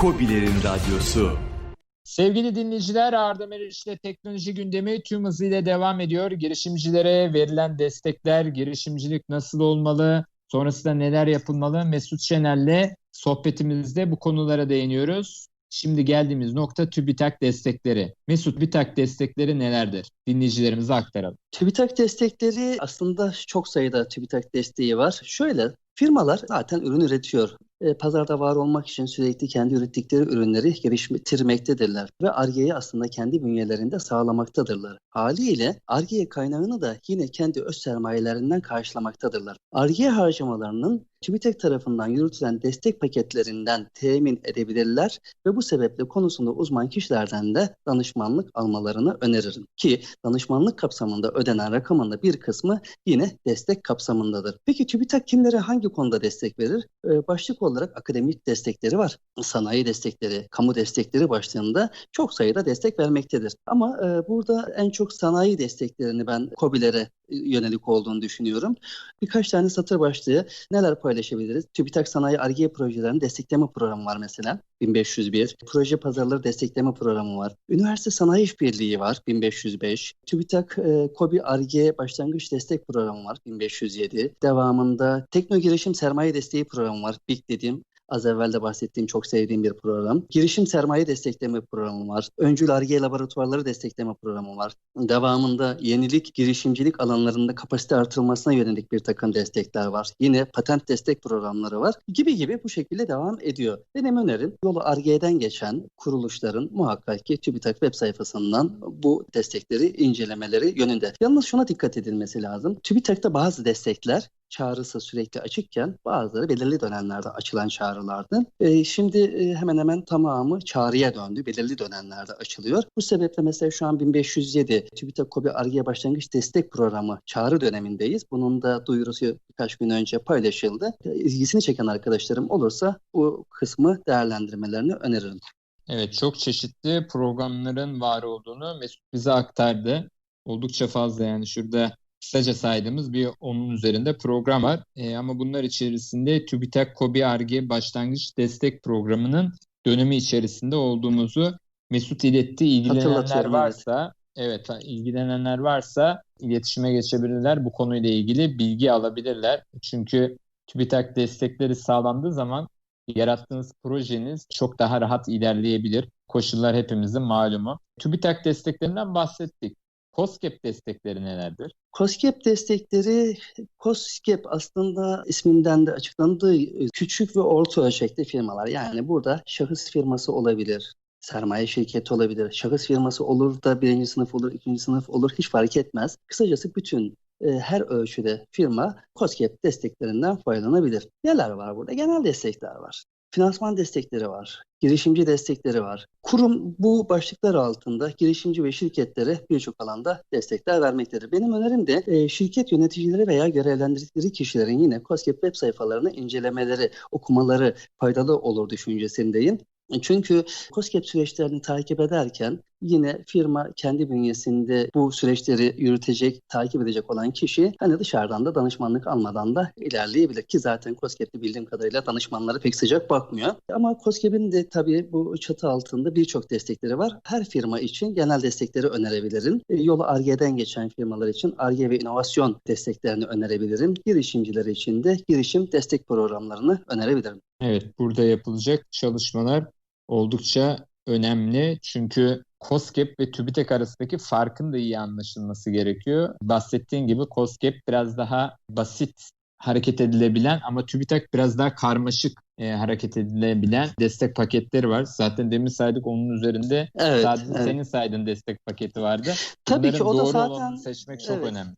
Kobilerin Radyosu. Sevgili dinleyiciler Arda Meriç'le teknoloji gündemi tüm hızıyla devam ediyor. Girişimcilere verilen destekler, girişimcilik nasıl olmalı, sonrasında neler yapılmalı? Mesut Şener'le sohbetimizde bu konulara değiniyoruz. Şimdi geldiğimiz nokta TÜBİTAK destekleri. Mesut TÜBİTAK destekleri nelerdir? Dinleyicilerimize aktaralım. TÜBİTAK destekleri aslında çok sayıda TÜBİTAK desteği var. Şöyle firmalar zaten ürün üretiyor. E, pazarda var olmak için sürekli kendi ürettikleri ürünleri geliştirmektedirler ve Arge'yi aslında kendi bünyelerinde sağlamaktadırlar. Haliyle Arge kaynağını da yine kendi öz sermayelerinden karşılamaktadırlar. Arge harcamalarının TÜBİTAK tarafından yürütülen destek paketlerinden temin edebilirler ve bu sebeple konusunda uzman kişilerden de danışmanlık almalarını öneririm. Ki danışmanlık kapsamında ödenen rakamın da bir kısmı yine destek kapsamındadır. Peki TÜBİTAK kimlere hangi konuda destek verir? Ee, başlık olarak akademik destekleri var. Sanayi destekleri, kamu destekleri başlığında çok sayıda destek vermektedir. Ama e, burada en çok sanayi desteklerini ben COBİ'lere yönelik olduğunu düşünüyorum. Birkaç tane satır başlığı neler paylaşabiliriz? TÜBİTAK Sanayi Arge Projelerini Destekleme Programı var mesela 1501. Proje Pazarları Destekleme Programı var. Üniversite Sanayi İşbirliği var 1505. TÜBİTAK e, KOBİ Arge Başlangıç Destek Programı var 1507. Devamında Tekno Girişim Sermaye Desteği Programı var BİK dediğim Az evvel de bahsettiğim çok sevdiğim bir program. Girişim sermaye destekleme programı var. Öncül Arge laboratuvarları destekleme programı var. Devamında yenilik, girişimcilik alanlarında kapasite artırılmasına yönelik bir takım destekler var. Yine patent destek programları var. Gibi gibi bu şekilde devam ediyor. Benim önerim yolu Arge'den geçen kuruluşların muhakkak ki TÜBİTAK web sayfasından bu destekleri incelemeleri yönünde. Yalnız şuna dikkat edilmesi lazım. TÜBİTAK'ta bazı destekler çağrısı sürekli açıkken bazıları belirli dönemlerde açılan çağrılardı. E, şimdi e, hemen hemen tamamı çağrıya döndü. Belirli dönemlerde açılıyor. Bu sebeple mesela şu an 1507 TÜBİTAK KOBİ Arge Başlangıç Destek Programı çağrı dönemindeyiz. Bunun da duyurusu birkaç gün önce paylaşıldı. İlgisini çeken arkadaşlarım olursa bu kısmı değerlendirmelerini öneririm. Evet çok çeşitli programların var olduğunu Mesut bize aktardı. Oldukça fazla yani şurada kısaca saydığımız bir onun üzerinde program var. E, ama bunlar içerisinde TÜBİTAK KOBİ ARGE başlangıç destek programının dönemi içerisinde olduğumuzu Mesut iletti. İlgilenenler varsa evet. ilgilenenler varsa iletişime geçebilirler. Bu konuyla ilgili bilgi alabilirler. Çünkü TÜBİTAK destekleri sağlandığı zaman yarattığınız projeniz çok daha rahat ilerleyebilir. Koşullar hepimizin malumu. TÜBİTAK desteklerinden bahsettik. COSGAP destekleri nelerdir? COSGAP destekleri, COSGAP aslında isminden de açıklandığı küçük ve orta ölçekli firmalar. Yani burada şahıs firması olabilir, sermaye şirketi olabilir, şahıs firması olur da birinci sınıf olur, ikinci sınıf olur hiç fark etmez. Kısacası bütün e, her ölçüde firma COSGAP desteklerinden faydalanabilir. Neler var burada? Genel destekler var. Finansman destekleri var, girişimci destekleri var. Kurum bu başlıklar altında girişimci ve şirketlere birçok alanda destekler vermektedir. Benim önerim de e, şirket yöneticileri veya görevlendirdikleri kişilerin yine COSGAP web sayfalarını incelemeleri, okumaları faydalı olur düşüncesindeyim. Çünkü COSGAP süreçlerini takip ederken yine firma kendi bünyesinde bu süreçleri yürütecek, takip edecek olan kişi hani dışarıdan da danışmanlık almadan da ilerleyebilir ki zaten COSGAP'te bildiğim kadarıyla danışmanları pek sıcak bakmıyor. Ama COSGAP'in de tabii bu çatı altında birçok destekleri var. Her firma için genel destekleri önerebilirim. E, yolu ARGE'den geçen firmalar için ARGE ve inovasyon desteklerini önerebilirim. Girişimciler için de girişim destek programlarını önerebilirim. Evet, burada yapılacak çalışmalar oldukça önemli. Çünkü COSGAP ve TÜBİTAK arasındaki farkın da iyi anlaşılması gerekiyor. Bahsettiğin gibi COSGAP biraz daha basit hareket edilebilen ama TÜBİTAK biraz daha karmaşık e, hareket edilebilen destek paketleri var. Zaten demin saydık onun üzerinde evet, sadece evet. senin saydığın destek paketi vardı. Tabii Bunların ki o da zaten seçmek çok evet. önemli.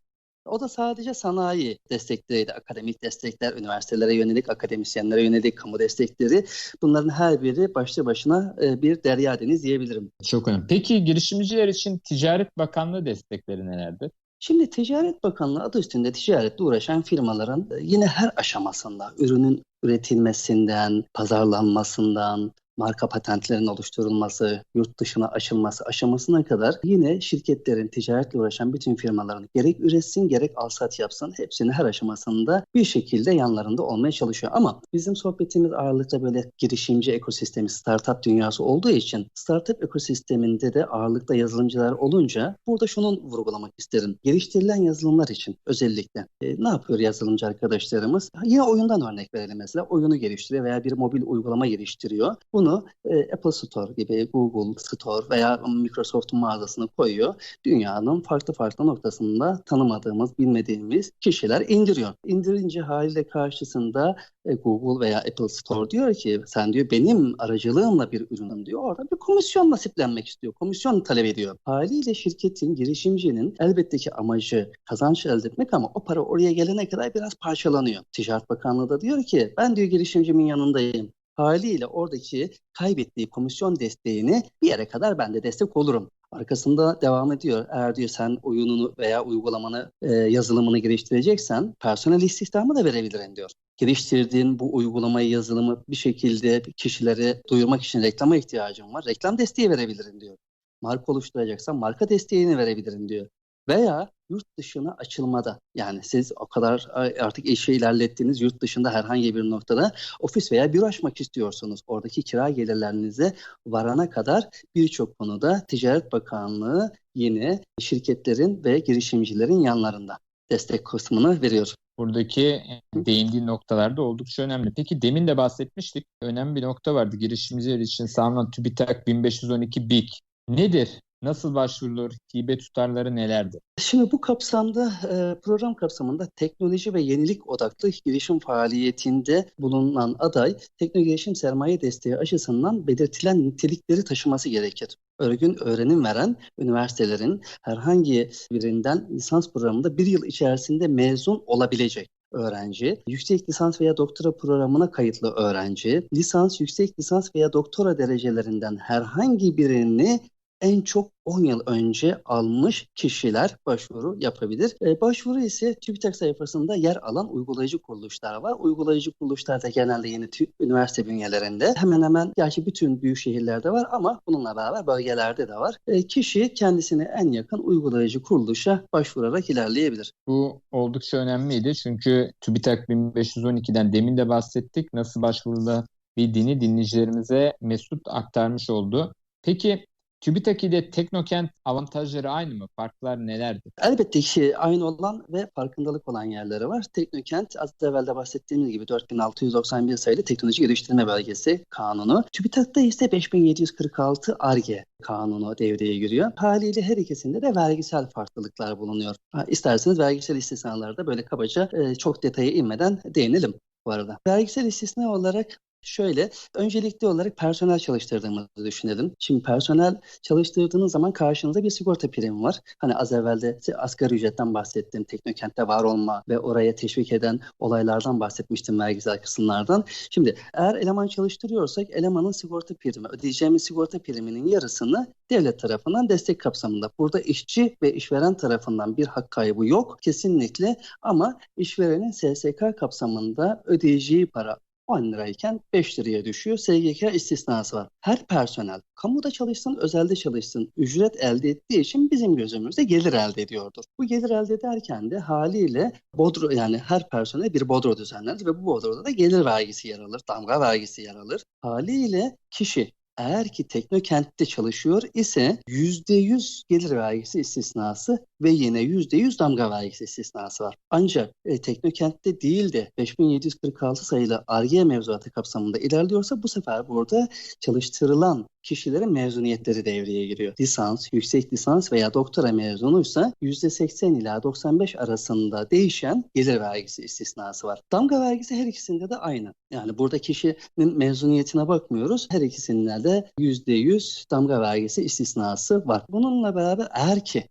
O da sadece sanayi destekleriydi. Akademik destekler, üniversitelere yönelik, akademisyenlere yönelik kamu destekleri. Bunların her biri başlı başına e, bir derya deniz diyebilirim. Çok önemli. Peki girişimciler için Ticaret Bakanlığı destekleri nelerdir? Şimdi Ticaret Bakanlığı adı üstünde ticaretle uğraşan firmaların e, yine her aşamasında ürünün üretilmesinden, pazarlanmasından, marka patentlerinin oluşturulması, yurt dışına açılması aşamasına kadar yine şirketlerin ticaretle uğraşan bütün firmaların gerek üretsin gerek alsat yapsın hepsini her aşamasında bir şekilde yanlarında olmaya çalışıyor. Ama bizim sohbetimiz ağırlıkla böyle girişimci ekosistemi, startup dünyası olduğu için startup ekosisteminde de ağırlıkla yazılımcılar olunca burada şunu vurgulamak isterim. Geliştirilen yazılımlar için özellikle e, ne yapıyor yazılımcı arkadaşlarımız? Yine oyundan örnek verelim mesela. Oyunu geliştiriyor veya bir mobil uygulama geliştiriyor. Bunu e, Apple Store gibi, Google Store veya Microsoft mağazasına koyuyor. Dünyanın farklı farklı noktasında tanımadığımız, bilmediğimiz kişiler indiriyor. İndirince haliyle karşısında e, Google veya Apple Store diyor ki sen diyor benim aracılığımla bir ürünüm diyor. Orada bir komisyon nasiplenmek istiyor. Komisyon talep ediyor. Haliyle şirketin, girişimcinin elbette ki amacı kazanç elde etmek ama o para oraya gelene kadar biraz parçalanıyor. Ticaret Bakanlığı da diyor ki ben diyor girişimcimin yanındayım. Haliyle oradaki kaybettiği komisyon desteğini bir yere kadar ben de destek olurum. Arkasında devam ediyor. Eğer diyor sen oyununu veya uygulamanı, e, yazılımını geliştireceksen personel istihdamı da verebilirim diyor. Geliştirdiğin bu uygulamayı, yazılımı bir şekilde kişilere duyurmak için reklama ihtiyacım var. Reklam desteği verebilirim diyor. Marka oluşturacaksan marka desteğini verebilirim diyor. Veya yurt dışına açılmada yani siz o kadar artık işi ilerlettiğiniz yurt dışında herhangi bir noktada ofis veya büro açmak istiyorsunuz. Oradaki kira gelirlerinize varana kadar birçok konuda Ticaret Bakanlığı yine şirketlerin ve girişimcilerin yanlarında destek kısmını veriyor. Buradaki değindiği noktalar da oldukça önemli. Peki demin de bahsetmiştik. Önemli bir nokta vardı. Girişimciler için sağlanan TÜBİTAK 1512 BİK nedir? Nasıl başvurulur? Hibe tutarları nelerdir? Şimdi bu kapsamda e, program kapsamında teknoloji ve yenilik odaklı girişim faaliyetinde bulunan aday teknoloji girişim sermaye desteği açısından belirtilen nitelikleri taşıması gerekir. Örgün öğrenim veren üniversitelerin herhangi birinden lisans programında bir yıl içerisinde mezun olabilecek öğrenci, yüksek lisans veya doktora programına kayıtlı öğrenci, lisans, yüksek lisans veya doktora derecelerinden herhangi birini en çok 10 yıl önce almış kişiler başvuru yapabilir. E, başvuru ise TÜBİTAK sayfasında yer alan uygulayıcı kuruluşlar var. Uygulayıcı kuruluşlar da genelde yeni üniversite bünyelerinde hemen hemen gerçi bütün büyük şehirlerde var ama bununla beraber bölgelerde de var. E, kişi kendisine en yakın uygulayıcı kuruluşa başvurarak ilerleyebilir. Bu oldukça önemliydi çünkü TÜBİTAK 1512'den demin de bahsettik. Nasıl başvurulabildiğini dinleyicilerimize Mesut aktarmış oldu. Peki TÜBİTAK ile Teknokent avantajları aynı mı? Farklar nelerdir? Elbette ki aynı olan ve farkındalık olan yerleri var. Teknokent az evvel de bahsettiğimiz gibi 4691 sayılı teknoloji geliştirme belgesi kanunu. TÜBİTAK'ta ise 5746 ARGE kanunu devreye giriyor. Haliyle her ikisinde de vergisel farklılıklar bulunuyor. Ha, isterseniz vergisel istisnalarda böyle kabaca e, çok detaya inmeden değinelim bu arada. Vergisel istisna olarak Şöyle, öncelikli olarak personel çalıştırdığımızı düşünelim. Şimdi personel çalıştırdığınız zaman karşınızda bir sigorta primi var. Hani az evvel de asgari ücretten bahsettim, teknokent'te var olma ve oraya teşvik eden olaylardan bahsetmiştim vergisel kısımlardan. Şimdi eğer eleman çalıştırıyorsak elemanın sigorta primi, ödeyeceğimiz sigorta priminin yarısını devlet tarafından destek kapsamında. Burada işçi ve işveren tarafından bir hak kaybı yok kesinlikle ama işverenin SSK kapsamında ödeyeceği para 10 lirayken 5 liraya düşüyor. SGK istisnası var. Her personel kamuda çalışsın, özelde çalışsın ücret elde ettiği için bizim gözümüzde gelir elde ediyordur. Bu gelir elde ederken de haliyle bodro yani her personel bir bodro düzenlenir ve bu bodroda da gelir vergisi yer alır, damga vergisi yer alır. Haliyle kişi eğer ki teknokentte çalışıyor ise %100 gelir vergisi istisnası ve yine %100 damga vergisi istisnası var. Ancak e, teknokentte değil de 5746 sayılı ARGE mevzuatı kapsamında ilerliyorsa bu sefer burada çalıştırılan kişilerin mezuniyetleri devreye giriyor. Lisans, yüksek lisans veya doktora mezunuysa %80 ila 95 arasında değişen gelir vergisi istisnası var. Damga vergisi her ikisinde de aynı. Yani burada kişinin mezuniyetine bakmıyoruz. Her ikisinde de %100 damga vergisi istisnası var. Bununla beraber eğer ki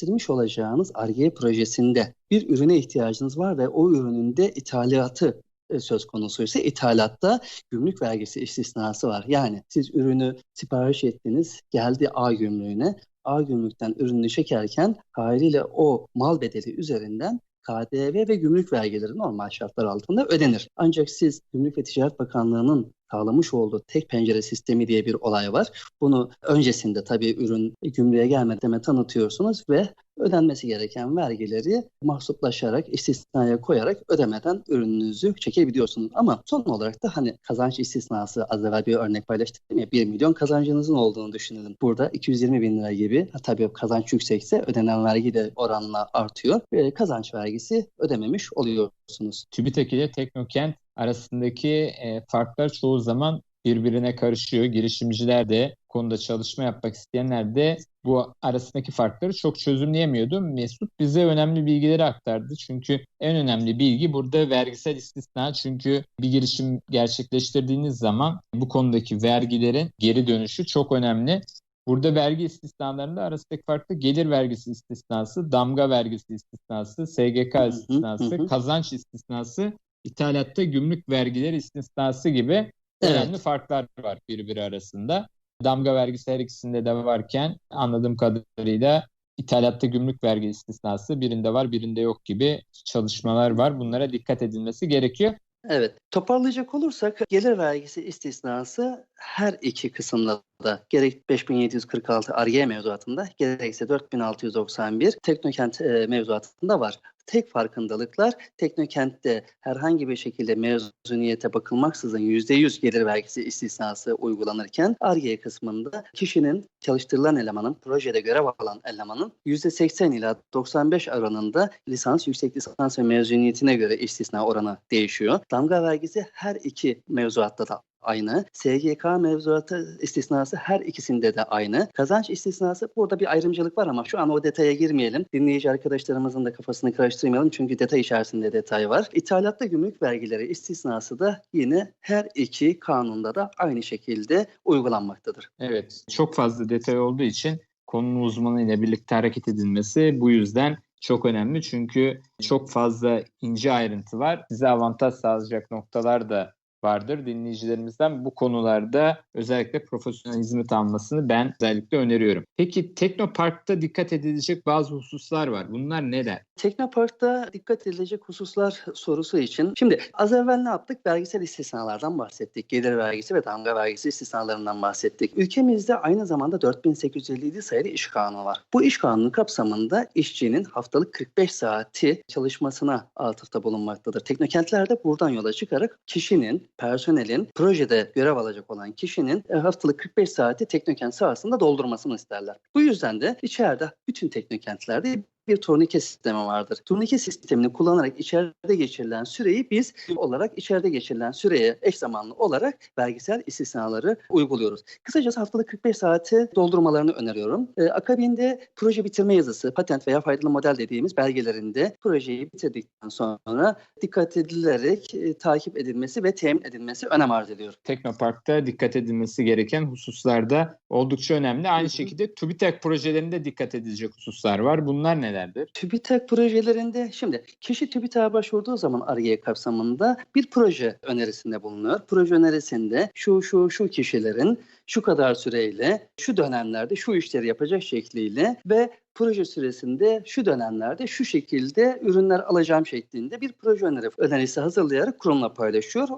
gerçekleştirmiş olacağınız ARGE projesinde bir ürüne ihtiyacınız var ve o ürünün de ithalatı e, söz konusu ise ithalatta gümrük vergisi istisnası var. Yani siz ürünü sipariş ettiniz, geldi A gümrüğüne. A gümrükten ürünü çekerken haliyle o mal bedeli üzerinden KDV ve gümrük vergileri normal şartlar altında ödenir. Ancak siz Gümrük ve Ticaret Bakanlığı'nın sağlamış olduğu tek pencere sistemi diye bir olay var. Bunu öncesinde tabii ürün gümrüğe gelmeden tanıtıyorsunuz ve ödenmesi gereken vergileri mahsuplaşarak, istisnaya koyarak ödemeden ürününüzü çekebiliyorsunuz. Ama son olarak da hani kazanç istisnası az evvel bir örnek paylaştım ya 1 milyon kazancınızın olduğunu düşünelim. Burada 220 bin lira gibi tabii kazanç yüksekse ödenen vergi de oranla artıyor. ve kazanç vergisi ödememiş oluyorsunuz. TÜBİTAK ile Teknokent arasındaki e, farklar çoğu zaman birbirine karışıyor. Girişimciler de konuda çalışma yapmak isteyenler de bu arasındaki farkları çok çözümleyemiyordu. Mesut bize önemli bilgileri aktardı. Çünkü en önemli bilgi burada vergisel istisna. Çünkü bir girişim gerçekleştirdiğiniz zaman bu konudaki vergilerin geri dönüşü çok önemli. Burada vergi istisnalarında arasındaki farklı gelir vergisi istisnası, damga vergisi istisnası, SGK istisnası, kazanç istisnası, ithalatta gümrük vergileri istisnası gibi önemli evet. farklar var birbiri arasında. Damga vergisi her ikisinde de varken anladığım kadarıyla ithalatta gümrük vergi istisnası birinde var birinde yok gibi çalışmalar var. Bunlara dikkat edilmesi gerekiyor. Evet. Toparlayacak olursak gelir vergisi istisnası her iki kısımda da gerek 5746 Arge mevzuatında gerekse 4691 Teknokent e, mevzuatında var. Tek farkındalıklar Teknokent'te herhangi bir şekilde mezuniyete bakılmaksızın %100 gelir vergisi istisnası uygulanırken Arge kısmında kişinin çalıştırılan elemanın, projede görev alan elemanın %80 ila 95 oranında lisans, yüksek lisans ve mezuniyetine göre istisna oranı değişiyor. Damga vergisi her iki mevzuatta da aynı. SGK mevzuatı istisnası her ikisinde de aynı. Kazanç istisnası burada bir ayrımcılık var ama şu an o detaya girmeyelim. Dinleyici arkadaşlarımızın da kafasını karıştırmayalım çünkü detay içerisinde detay var. İthalatta gümrük vergileri istisnası da yine her iki kanunda da aynı şekilde uygulanmaktadır. Evet, çok fazla detay olduğu için konunun uzmanı ile birlikte hareket edilmesi bu yüzden çok önemli. Çünkü çok fazla ince ayrıntı var. Size avantaj sağlayacak noktalar da vardır. Dinleyicilerimizden bu konularda özellikle profesyonel hizmet almasını ben özellikle öneriyorum. Peki Teknopark'ta dikkat edilecek bazı hususlar var. Bunlar neler? Teknopark'ta dikkat edilecek hususlar sorusu için. Şimdi az evvel ne yaptık? Vergisel istisnalardan bahsettik. Gelir vergisi ve damga vergisi istisnalarından bahsettik. Ülkemizde aynı zamanda 4857 sayılı iş kanunu var. Bu iş kanunu kapsamında işçinin haftalık 45 saati çalışmasına atıfta bulunmaktadır. Teknokentlerde buradan yola çıkarak kişinin personelin projede görev alacak olan kişinin e, haftalık 45 saati teknokent sahasında doldurmasını isterler. Bu yüzden de içeride bütün teknokentlerde bir turnike sistemi vardır. Turnike sistemini kullanarak içeride geçirilen süreyi biz olarak içeride geçirilen süreye eş zamanlı olarak vergisel istisnaları uyguluyoruz. Kısacası haftalık 45 saati doldurmalarını öneriyorum. Ee, akabinde proje bitirme yazısı, patent veya faydalı model dediğimiz belgelerinde projeyi bitirdikten sonra dikkat edilerek e, takip edilmesi ve temin edilmesi önem arz ediyor. Teknopark'ta dikkat edilmesi gereken hususlarda oldukça önemli. Aynı şekilde TÜBİTAK projelerinde dikkat edilecek hususlar var. Bunlar neler? Nelerdir? TÜBİTAK projelerinde şimdi kişi TÜBİTAK'a başvurduğu zaman ARGE kapsamında bir proje önerisinde bulunuyor. Proje önerisinde şu şu şu kişilerin şu kadar süreyle şu dönemlerde şu işleri yapacak şekliyle ve proje süresinde şu dönemlerde şu şekilde ürünler alacağım şeklinde bir proje öneri, önerisi hazırlayarak kurumla paylaşıyor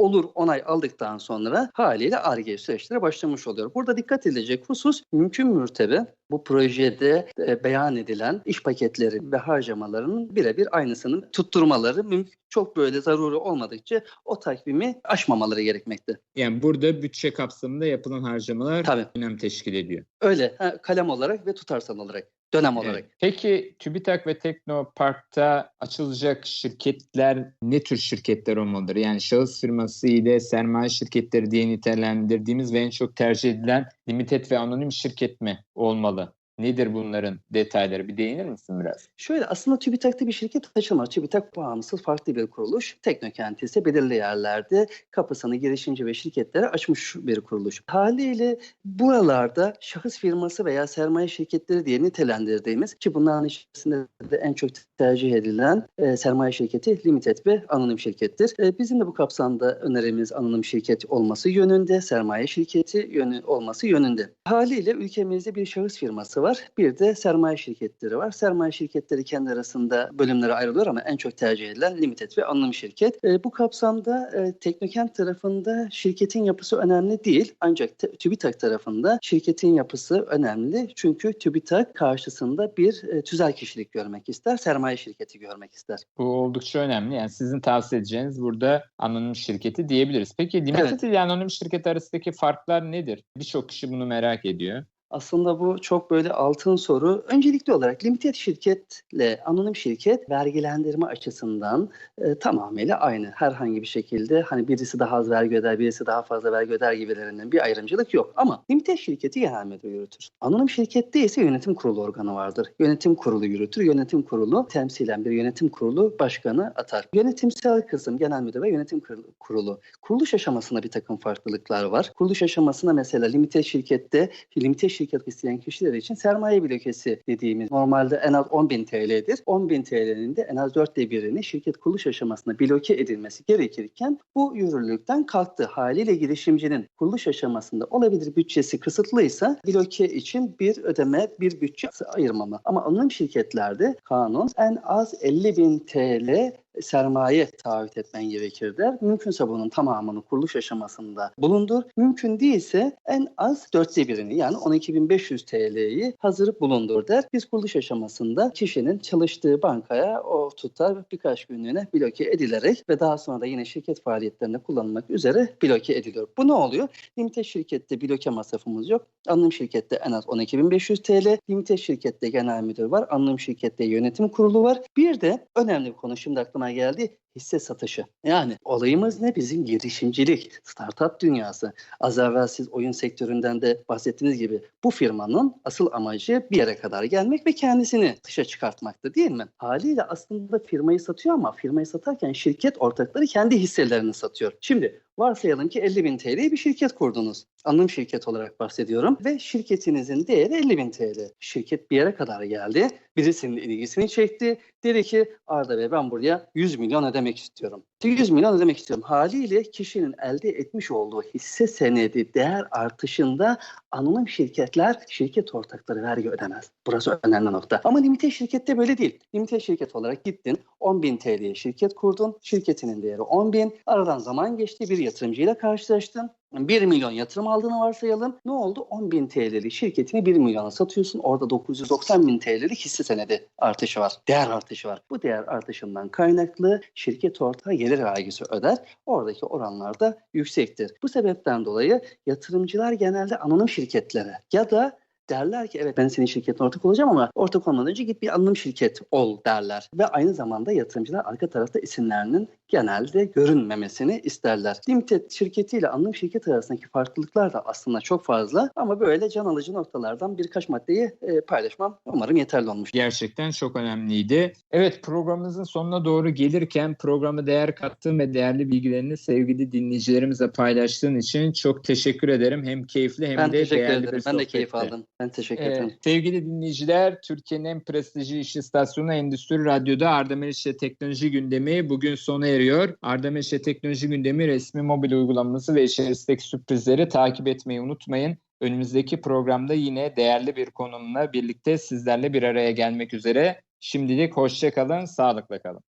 olur onay aldıktan sonra haliyle ARGE süreçleri başlamış oluyor. Burada dikkat edilecek husus mümkün mürtebe bu projede e, beyan edilen iş paketleri ve harcamalarının birebir aynısının tutturmaları mümkün. Çok böyle zaruri olmadıkça o takvimi aşmamaları gerekmekte. Yani burada bütçe kapsamında yapılan harcamalar Tabii. önem teşkil ediyor. Öyle kalem olarak ve tutarsal olarak dönem olarak. Evet. Peki TÜBİTAK ve Teknopark'ta açılacak şirketler ne tür şirketler olmalıdır? Yani şahıs firması ile sermaye şirketleri diye nitelendirdiğimiz ve en çok tercih edilen limited ve anonim şirket mi olmalı? Nedir bunların detayları? Bir değinir misin biraz? Şöyle aslında TÜBİTAK'ta bir şirket açılmaz. TÜBİTAK bağımsız farklı bir kuruluş. Teknokent ise belirli yerlerde kapısını girişimci ve şirketlere açmış bir kuruluş. Haliyle buralarda şahıs firması veya sermaye şirketleri diye nitelendirdiğimiz ki bunların içerisinde de en çok tercih edilen e, sermaye şirketi limited ve anonim şirkettir. E, bizim de bu kapsamda önerimiz anonim şirket olması yönünde, sermaye şirketi yönü olması yönünde. Haliyle ülkemizde bir şahıs firması var var. Bir de sermaye şirketleri var. Sermaye şirketleri kendi arasında bölümlere ayrılıyor ama en çok tercih edilen limited ve anonim şirket. E, bu kapsamda e, Teknokent tarafında şirketin yapısı önemli değil. Ancak te, TÜBİTAK tarafında şirketin yapısı önemli. Çünkü TÜBİTAK karşısında bir e, tüzel kişilik görmek ister, sermaye şirketi görmek ister. Bu oldukça önemli. Yani sizin tavsiye edeceğiniz burada anonim şirketi diyebiliriz. Peki limited Evet. ile anonim şirket arasındaki farklar nedir? Birçok kişi bunu merak ediyor. Aslında bu çok böyle altın soru. Öncelikli olarak limited şirketle anonim şirket vergilendirme açısından e, tamamıyla aynı. Herhangi bir şekilde hani birisi daha az vergi öder, birisi daha fazla vergi öder gibilerinden bir ayrımcılık yok. Ama limited şirketi genel müdür yürütür. Anonim şirkette ise yönetim kurulu organı vardır. Yönetim kurulu yürütür. Yönetim kurulu temsilen bir yönetim kurulu başkanı atar. Yönetimsel kısım genel müdür ve yönetim kurulu- kurulu. Kuruluş aşamasında bir takım farklılıklar var. Kuruluş aşamasında mesela limited şirkette limited şirket isteyen kişiler için sermaye blokesi dediğimiz normalde en az 10.000 TL'dir. 10.000 TL'nin de en az dörtte birini şirket kuruluş aşamasında bloke edilmesi gerekirken bu yürürlükten kalktı. Haliyle girişimcinin kuruluş aşamasında olabilir bütçesi kısıtlıysa bloke için bir ödeme, bir bütçe ayırmama. Ama anonim şirketlerde kanun en az 50.000 TL sermaye taahhüt etmen gerekir der. Mümkünse bunun tamamını kuruluş aşamasında bulundur. Mümkün değilse en az dörtte birini yani 12.500 TL'yi hazır bulundur der. Biz kuruluş aşamasında kişinin çalıştığı bankaya o tutar birkaç günlüğüne bloke edilerek ve daha sonra da yine şirket faaliyetlerinde kullanılmak üzere bloke ediliyor. Bu ne oluyor? Limited şirkette bloke masrafımız yok. Anonim şirkette en az 12.500 TL. Limited şirkette genel müdür var. Anonim şirkette yönetim kurulu var. Bir de önemli bir konu şimdi aklıma geldi. Hisse satışı. Yani olayımız ne? Bizim girişimcilik, startup dünyası. Az evvel siz oyun sektöründen de bahsettiğiniz gibi bu firmanın asıl amacı bir yere kadar gelmek ve kendisini dışa çıkartmaktı değil mi? Haliyle aslında firmayı satıyor ama firmayı satarken şirket ortakları kendi hisselerini satıyor. Şimdi varsayalım ki 50 bin TL'ye bir şirket kurdunuz. Anonim şirket olarak bahsediyorum ve şirketinizin değeri 50 bin TL. Şirket bir yere kadar geldi. Birisinin ilgisini çekti. Dedi ki Arda Bey ben buraya 100 milyon ödemek istiyorum. 100 milyon ödemek istiyorum. Haliyle kişinin elde etmiş olduğu hisse senedi değer artışında anonim şirketler şirket ortakları vergi ödemez. Burası önemli nokta. Ama limited şirkette böyle değil. Limited şirket olarak gittin 10 bin TL'ye şirket kurdun. Şirketinin değeri 10 bin. Aradan zaman geçti bir yatırımcıyla karşılaştın. 1 milyon yatırım aldığını varsayalım. Ne oldu? 10 bin TL'lik şirketini 1 milyona satıyorsun. Orada 990 bin TL'lik hisse senedi artışı var. Değer artışı var. Bu değer artışından kaynaklı şirket ortağı gelir vergisi öder. Oradaki oranlar da yüksektir. Bu sebepten dolayı yatırımcılar genelde anonim şirketlere ya da derler ki evet ben senin şirketin ortak olacağım ama ortak olmadan önce git bir anonim şirket ol derler. Ve aynı zamanda yatırımcılar arka tarafta isimlerinin genelde görünmemesini isterler. Limited şirketiyle anonim şirket arasındaki farklılıklar da aslında çok fazla ama böyle can alıcı noktalardan birkaç maddeyi e, paylaşmam umarım yeterli olmuş. Gerçekten çok önemliydi. Evet programımızın sonuna doğru gelirken programa değer kattığın ve değerli bilgilerini sevgili dinleyicilerimize paylaştığın için çok teşekkür ederim. Hem keyifli hem Ben de değerli ederim. bir Ben de keyif sohbetti. aldım. Ben teşekkür Ee, ederim. sevgili dinleyiciler, Türkiye'nin en prestijli iş istasyonu Endüstri Radyo'da Arda Meriç'le Teknoloji Gündemi bugün sona eriyor. Arda Meriç'le Teknoloji Gündemi resmi mobil uygulaması ve içerisindeki sürprizleri takip etmeyi unutmayın. Önümüzdeki programda yine değerli bir konumla birlikte sizlerle bir araya gelmek üzere. Şimdilik hoşça kalın, sağlıkla kalın.